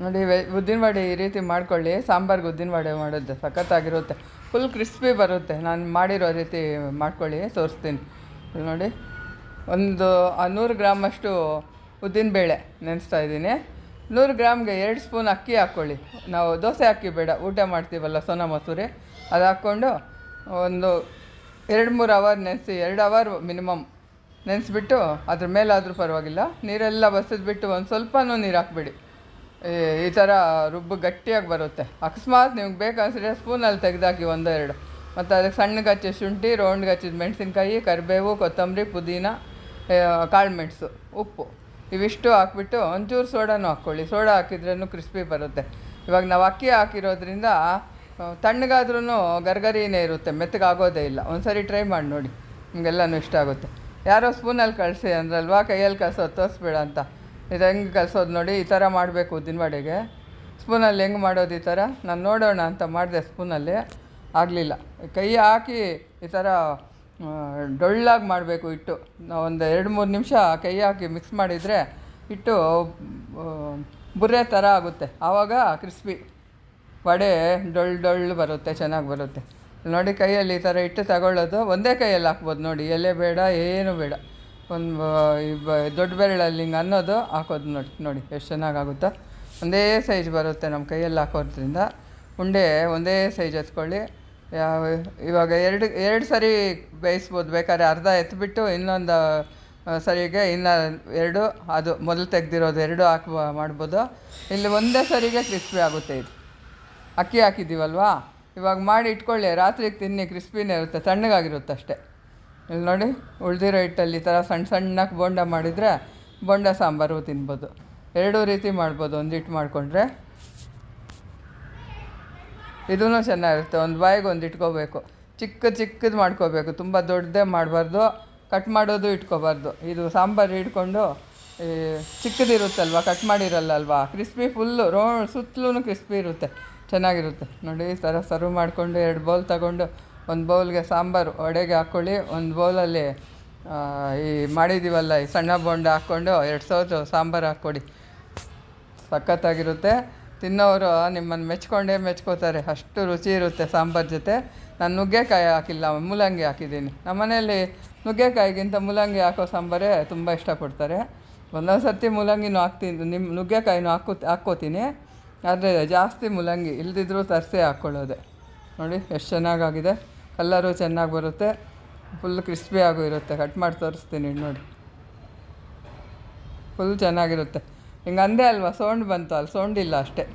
ನೋಡಿ ಉದ್ದಿನ ವಡೆ ಈ ರೀತಿ ಮಾಡ್ಕೊಳ್ಳಿ. ಸಾಂಬಾರ್ಗೆ ಉದ್ದಿನ ವಡೆ ಮಾಡೋದು ಸಖತ್ತಾಗಿರುತ್ತೆ. ಫುಲ್ ಕ್ರಿಸ್ಪಿ ಬರುತ್ತೆ. ನಾನು ಮಾಡಿರೋ ರೀತಿ ಮಾಡ್ಕೊಳ್ಳಿ ತೋರಿಸ್ತೀನಿ ನೋಡಿ, ಒಂದು ನೂರು ಗ್ರಾಮಷ್ಟು ಉದ್ದಿನಬೇಳೆ ನೆನೆಸ್ತಾ ಇದ್ದೀನಿ. ನೂರು ಗ್ರಾಮ್ಗೆ ಎರಡು ಸ್ಪೂನ್ ಅಕ್ಕಿ ಹಾಕ್ಕೊಳ್ಳಿ. ನಾವು ದೋಸೆ ಅಕ್ಕಿ ಬೇಡ, ಊಟ ಮಾಡ್ತೀವಲ್ಲ ಸೋನಾ ಮಸೂರಿ. ಅದು ಹಾಕ್ಕೊಂಡು ಒಂದು ಎರಡು, ಮೂರು ಅವರ್ ನೆನೆಸಿ, ಎರಡು ಅವರ್ ಮಿನಿಮಮ್ ನೆನೆಸ್ಬಿಟ್ಟು, ಅದ್ರ ಮೇಲಾದರೂ ಪರವಾಗಿಲ್ಲ. ನೀರೆಲ್ಲ ಬಸಿದ್ಬಿಟ್ಟು ಒಂದು ಸ್ವಲ್ಪನೂ ನೀರು ಹಾಕ್ಬೇಡಿ. ಈ- ಥರ ರುಬ್ಬು ಗಟ್ಟಿಯಾಗಿ ಬರುತ್ತೆ. ಅಕಸ್ಮಾತ್ ನಿಮ್ಗೆ ಬೇಕನ್ಸಿದ್ರೆ ಸ್ಪೂನಲ್ಲಿ ತೆಗೆದಾಕಿ ಒಂದೆರಡು. ಮತ್ತು ಅದಕ್ಕೆ ಸಣ್ಣಗೆ ಹಚ್ಚಿದ ಶುಂಠಿ ರೌಂಡ್ಗೆ ಹಚ್ಚಿದ ಮೆಣಸಿನ್ಕಾಯಿ, ಕರಿಬೇವು, ಕೊತ್ತಂಬರಿ, ಪುದೀನ ಕಾಳು ಮೆಣಸು, ಉಪ್ಪು. ಇವಿಷ್ಟು ಹಾಕ್ಬಿಟ್ಟು ಒಂಚೂರು ಸೋಡಾನು ಹಾಕ್ಕೊಳ್ಳಿ. ಸೋಡಾ ಹಾಕಿದ್ರೂ ಕ್ರಿಸ್ಪಿ ಬರುತ್ತೆ. ಇವಾಗ ನಾವು ಅಕ್ಕಿ ಹಾಕಿರೋದ್ರಿಂದ ತಣ್ಣಗಾದ್ರೂ ಗರ್ಗರಿನೇ ಇರುತ್ತೆ. ಮೆತ್ತಗಾಗೋದೇ ಇಲ್ಲ. ಒಂದ್ಸರಿ ಟ್ರೈ ಮಾಡಿ ನೋಡಿ. ನಿಮಗೆಲ್ಲನೂ ಇಷ್ಟ ಆಗುತ್ತೆ. ಯಾರೋ ಸ್ಪೂನಲ್ಲಿ ಕಳಿಸಿ ಅಂದ್ರಲ್ವಾ? ಕೈಯಲ್ಲಿ ಕಸ ತೋರಿಸ್ಬೇಡ ಅಂತ ಇದು ಹೆಂಗೆ ಕಲಿಸೋದು ನೋಡಿ, ಈ ಥರ ಮಾಡಬೇಕು ಉದ್ದಿನ ವಡೆಗೆ ಸ್ಪೂನಲ್ಲಿ ಹೆಂಗೆ ಮಾಡೋದು ಈ ಥರ ನಾನು ನೋಡೋಣ ಅಂತ ಮಾಡಿದೆ ಸ್ಪೂನಲ್ಲಿ. ಆಗಲಿಲ್ಲ. ಕೈ ಹಾಕಿ ಈ ಥರ ಡೊಳ್ಳಾಗಿ ಮಾಡಬೇಕು ಹಿಟ್ಟು. ಒಂದು ಎರಡು ಮೂರು ನಿಮಿಷ ಕೈ ಹಾಕಿ ಮಿಕ್ಸ್ ಮಾಡಿದರೆ ಹಿಟ್ಟು ಬುರ್ರೆ ಥರ ಆಗುತ್ತೆ. ಆವಾಗ ಕ್ರಿಸ್ಪಿ ವಡೆ ಡೊಳ್ಳು ಡೊಳ್ಳು ಬರುತ್ತೆ, ಚೆನ್ನಾಗಿ ಬರುತ್ತೆ. ನೋಡಿ ಕೈಯಲ್ಲಿ ಈ ಥರ ಇಟ್ಟು ತಗೊಳ್ಳೋದು. ಒಂದೇ ಕೈಯಲ್ಲಿ ಹಾಕ್ಬೋದು ನೋಡಿ. ಎಲೆ ಬೇಡ, ಏನು ಬೇಡ. ಒಂದು ದೊಡ್ಡ ಬೆರಳಲ್ಲಿ ಹಿಂಗೆ ಅನ್ನೋದು ಹಾಕೋದು ನೋಡಿ ನೋಡಿ ಎಷ್ಟು ಚೆನ್ನಾಗಾಗುತ್ತೋ. ಒಂದೇ ಸೈಜ್ ಬರುತ್ತೆ ನಮ್ಮ ಕೈಯಲ್ಲಿ ಹಾಕೋದ್ರಿಂದ. ಉಂಡೆ ಒಂದೇ ಸೈಜ್ ಎತ್ಕೊಳ್ಳಿ. ಯಾವ ಇವಾಗ ಎರಡು ಎರಡು ಸರಿ ಬೇಯಿಸ್ಬೋದು. ಬೇಕಾದ್ರೆ ಅರ್ಧ ಎತ್ಬಿಟ್ಟು ಇನ್ನೊಂದು ಸರಿಗೆ ಇನ್ನು ಎರಡು, ಅದು ಮೊದಲು ತೆಗ್ದಿರೋದು ಎರಡು ಹಾಕಿ ಮಾಡ್ಬೋದು. ಇಲ್ಲಿ ಒಂದೇ ಸರಿಗೆ ಕ್ರಿಸ್ಪಿ ಆಗುತ್ತೆ ಇದು. ಅಕ್ಕಿ ಹಾಕಿದ್ದೀವಲ್ವಾ? ಇವಾಗ ಮಾಡಿ ಇಟ್ಕೊಳ್ಳಿ. ರಾತ್ರಿಗೆ ತಿನ್ನಿ ಕ್ರಿಸ್ಪಿನೇ ಇರುತ್ತೆ. ತಣ್ಣಗಾಗಿರುತ್ತೆ ಅಷ್ಟೇ. ಇಲ್ಲಿ ನೋಡಿ ಉಳಿದಿರೋ ಹಿಟ್ಟಲ್ಲಿ ಈ ಥರ ಸಣ್ಣ ಸಣ್ಣಕ್ಕೆ ಬೋಂಡ ಮಾಡಿದರೆ ಬೋಂಡ ಸಾಂಬಾರು ತಿನ್ಬೋದು. ಎರಡೂ ರೀತಿ ಮಾಡ್ಬೋದು ಒಂದು ಹಿಟ್ಟು ಮಾಡಿಕೊಂಡ್ರೆ. ಇದೂ ಚೆನ್ನಾಗಿರುತ್ತೆ, ಒಂದು ಬಾಯಿಗೆ ಒಂದು ಇಟ್ಕೋಬೇಕು. ಚಿಕ್ಕ ಚಿಕ್ಕದು ಮಾಡ್ಕೋಬೇಕು, ತುಂಬ ದೊಡ್ಡದೇ ಮಾಡಬಾರ್ದು, ಕಟ್ ಮಾಡೋದು ಇಟ್ಕೋಬಾರ್ದು. ಇದು ಸಾಂಬಾರು ಹಿಡ್ಕೊಂಡು ಈ ಚಿಕ್ಕದಿರುತ್ತಲ್ವ, ಕಟ್ ಮಾಡಿರಲ್ಲ ಅಲ್ವಾ, ಕ್ರಿಸ್ಪಿ ಫುಲ್ಲು, ರೋ ಸುತ್ತಲೂ ಕ್ರಿಸ್ಪಿ ಇರುತ್ತೆ, ಚೆನ್ನಾಗಿರುತ್ತೆ. ನೋಡಿ, ಈ ಥರ ಸರ್ವ್ ಮಾಡಿಕೊಂಡು, ಎರಡು ಬೌಲ್ ತಗೊಂಡು ಒಂದು ಬೌಲ್ಗೆ ಸಾಂಬಾರು ಒಡೆಗೆ ಹಾಕ್ಕೊಳ್ಳಿ, ಒಂದು ಬೌಲಲ್ಲಿ ಈ ಮಾಡಿದ್ದೀವಲ್ಲ, ಈ ಸಣ್ಣ ಬೋಂಡ ಹಾಕ್ಕೊಂಡು ಎರಡು ಸೌಟು ಸಾಂಬಾರು ಹಾಕ್ಕೊಡಿ. ಸಖತ್ತಾಗಿರುತ್ತೆ. ತಿನ್ನೋರು ನಿಮ್ಮನ್ನು ಮೆಚ್ಕೊಂಡೇ ಮೆಚ್ಕೋತಾರೆ. ಅಷ್ಟು ರುಚಿ ಇರುತ್ತೆ ಸಾಂಬಾರು ಜೊತೆ. ನಾನು ನುಗ್ಗೆಕಾಯಿ ಹಾಕಿಲ್ಲ, ಮೂಲಂಗಿ ಹಾಕಿದ್ದೀನಿ. ಮನೆಯಲ್ಲಿ ನುಗ್ಗೆಕಾಯಿಗಿಂತ ಮೂಲಂಗಿ ಹಾಕೋ ಸಾಂಬಾರೇ ತುಂಬ ಇಷ್ಟಪಡ್ತಾರೆ. ಒಂದೊಂದು ಸರ್ತಿ ಮೂಲಂಗಿನೂ ಹಾಕ್ತೀನಿ ನಿಮ್ಮ ನುಗ್ಗೆಕಾಯಿನೂ ಹಾಕೋ, ಹಾಕ್ಕೋತೀನಿ. ಆದರೆ ಜಾಸ್ತಿ ಮೂಲಂಗಿ ಇಲ್ದಿದ್ರೂ ತರಿಸೇ ಹಾಕ್ಕೊಳ್ಳೋದೆ. ನೋಡಿ, ಎಷ್ಟು ಚೆನ್ನಾಗಾಗಿದೆ. ಕಲ್ಲರು ಚೆನ್ನಾಗಿ ಬರುತ್ತೆ. ಫುಲ್ ಕ್ರಿಸ್ಪಿ ಆಗು ಇರುತ್ತೆ. ಕಟ್ ಮಾಡಿ ತೋರಿಸ್ತೀನಿ ನೋಡಿ. ಫುಲ್ ಚೆನ್ನಾಗಿರುತ್ತೆ. ಹಿಂಗೆ ಅಂದೆ ಅಲ್ವಾ, ಸೌಂಡ್ ಬಂತು. ಅಲ್ಲಿ ಸೌಂಡ್ ಇಲ್ಲ ಅಷ್ಟೇ.